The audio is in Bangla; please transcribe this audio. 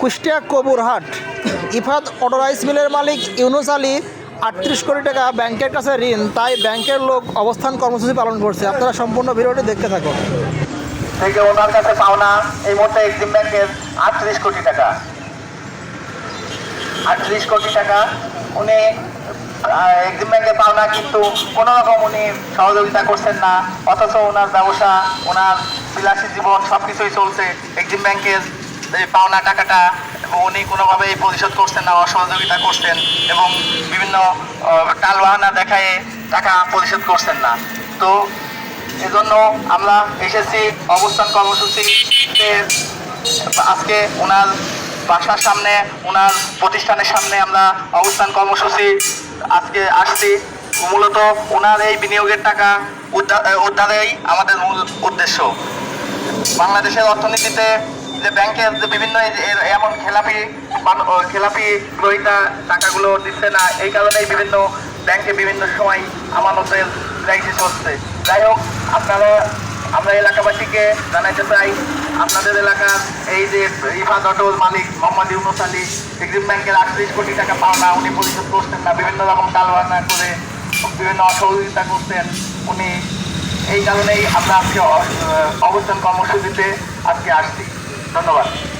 কুষ্টিয়া কবুরহাট ইফাদ অটো রাইস মিলের মালিক ইউনুস আলী আটত্রিশ কোটি টাকা ব্যাংকের কাছে ঋণ, তাই ব্যাংকের লোক অবস্থান কর্মসূচি পালন করছে। আপনারা সম্পূর্ণ ভিডিওটি দেখতে থাকুন। থেকে ওনার কাছে পাওনা, এই মুহূর্তে এক্সিম ব্যাংকের আটত্রিশ কোটি টাকা। আটত্রিশ কোটি টাকা উনি এক্সিম ব্যাংকে পাওনা, কিন্তু কোনো রকম উনি সহযোগিতা করছেন না। অথচ ওনার ব্যবসা, ওনার বিলাসী জীবন সব কিছুই চলছে এক্সিম ব্যাংকের এই পাওনা টাকাটা উনি কোনোভাবেই পরিশোধ করছেন না, অসহযোগিতা করছেন এবং বিভিন্ন টালবাহানা দেখায় টাকা পরিশোধ করছেন না। তো এজন্য আমরা এসেছি, অবস্থান কর্মসূচিতে আজকে ওনার বাসার সামনে ওনার প্রতিষ্ঠানের সামনে আমরা অবস্থান কর্মসূচি আজকে আসছি। মূলত ওনার এই বিনিয়োগের টাকা উদ্ধার উদ্ধারেই আমাদের মূল উদ্দেশ্য। বাংলাদেশের অর্থনীতিতে যে ব্যাংকের যে বিভিন্ন এমন খেলাপি খেলাপি গ্রহিতা টাকাগুলো দিচ্ছে না, এই কারণেই বিভিন্ন ব্যাংকে বিভিন্ন সময় আমানতের ক্রাইসিস হচ্ছে যাই হোক, আপনারা, আমরা এলাকাবাসীকে জানাইতে চাই, আপনাদের এলাকার এই যে ইফাদ অটোর মালিক মোহাম্মদ ইউনুস আলী এক্সিম ব্যাংকের আটত্রিশ কোটি টাকা পাওনা, উনি পরিশোধ করছেন না, বিভিন্ন রকম টালবানা করে বিভিন্ন অসহযোগিতা করছেন, উনি এই কারণেই আমরা আজকে অবস্থান কর্মসূচিতে আজকে আসছি। ধন্যবাদ।